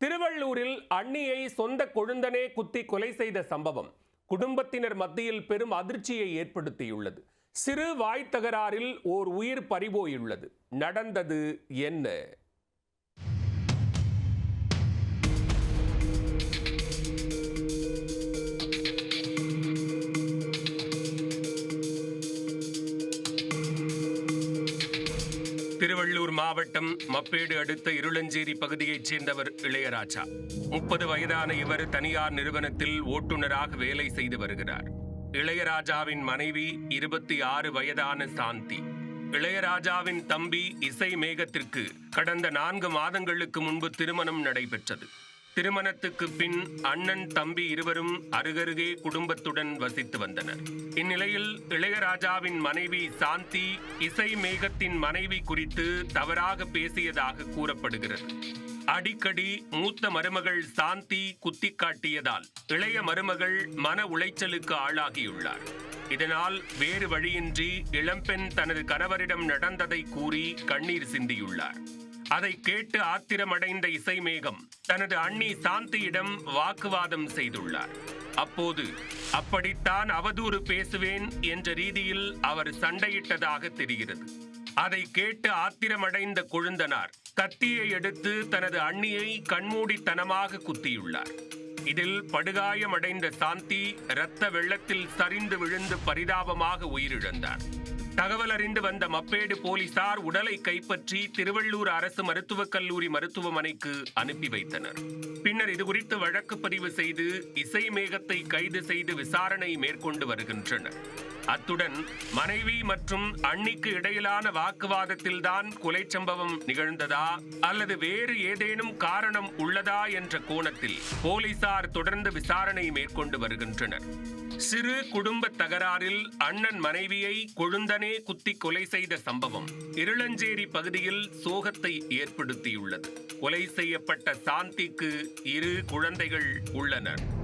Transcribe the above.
திருவள்ளூரில் அண்ணியை சொந்த கொழுந்தனே குத்தி கொலை செய்த சம்பவம் குடும்பத்தினர் மத்தியில் பெரும் அதிர்ச்சியை ஏற்படுத்தியுள்ளது. சிறு வாய்த்தகராறில் ஓர் உயிர் பறிபோயுள்ளது. நடந்தது என்ன? திருவள்ளூர் மாவட்டம் மப்பேடு அடுத்த இருளஞ்சேரி பகுதியைச் சேர்ந்தவர் இளையராஜா. முப்பது வயதான இவர் தனியார் நிறுவனத்தில் ஓட்டுநராக வேலை செய்து வருகிறார். இளையராஜாவின் மனைவி இருபத்தி ஆறு வயதான சாந்தி. இளையராஜாவின் தம்பி இசை மேகத்திற்கு கடந்த நான்கு மாதங்களுக்கு முன்பு திருமணம் நடைபெற்றது. திருமணத்துக்கு பின் அண்ணன் தம்பி இருவரும் அருகருகே குடும்பத்துடன் வசித்து வந்தனர். இந்நிலையில் இளையராஜாவின் மனைவி சாந்தி இசை மேகத்தின் மனைவி குறித்து தவறாக பேசியதாக கூறப்படுகிறது. அடிக்கடி மூத்த மருமகள் சாந்தி குத்தி காட்டியதால் இளைய மருமகள் மன உளைச்சலுக்கு ஆளாகியுள்ளார். இதனால் வேறு வழியின்றி இளம்பெண் தனது கணவரிடம் நடந்ததை கூறி கண்ணீர் சிந்தியுள்ளார். அதை கேட்டு ஆத்திரமடைந்த இசைமேகம் தனது அண்ணி சாந்தியிடம் வாக்குவாதம் செய்துள்ளார். அப்போது அப்படித்தான் அவதூறு பேசுவேன் என்ற ரீதியில் அவர் சண்டையிட்டதாக தெரிகிறது. அதை கேட்டு ஆத்திரமடைந்த கொழுந்தனார் கத்தியை எடுத்து தனது அண்ணியை கண்மூடித்தனமாக குத்தியுள்ளார். இதில் படுகாயமடைந்த சாந்தி இரத்த வெள்ளத்தில் சரிந்து விழுந்து பரிதாபமாக உயிரிழந்தார். தகவல் அறிந்து வந்த மப்பேடு போலீசார் உடலை கைப்பற்றி திருவள்ளூர் அரசு மருத்துவக் கல்லூரி மருத்துவமனைக்கு அனுப்பி வைத்தனர். பின்னர் இதுகுறித்து வழக்கு பதிவு செய்து இசை மேகத்தை கைது செய்து விசாரணை மேற்கொண்டு வருகின்றனர். அத்துடன் மனைவி மற்றும் அன்னிக்கு இடையிலான வாக்குவாதத்தில்தான் கொலை சம்பவம் நிகழ்ந்ததா அல்லது வேறு ஏதேனும் காரணம் உள்ளதா என்ற கோணத்தில் போலீசார் தொடர்ந்து விசாரணை மேற்கொண்டு வருகின்றனர். சிறு குடும்ப தகராறில் அண்ணன் மனைவியை கொழுந்தனே குத்தி கொலை செய்த சம்பவம் இருளஞ்சேரி பகுதியில் சோகத்தை ஏற்படுத்தியுள்ளது. கொலை செய்யப்பட்ட சாந்திக்கு இரு குழந்தைகள் உள்ளனர்.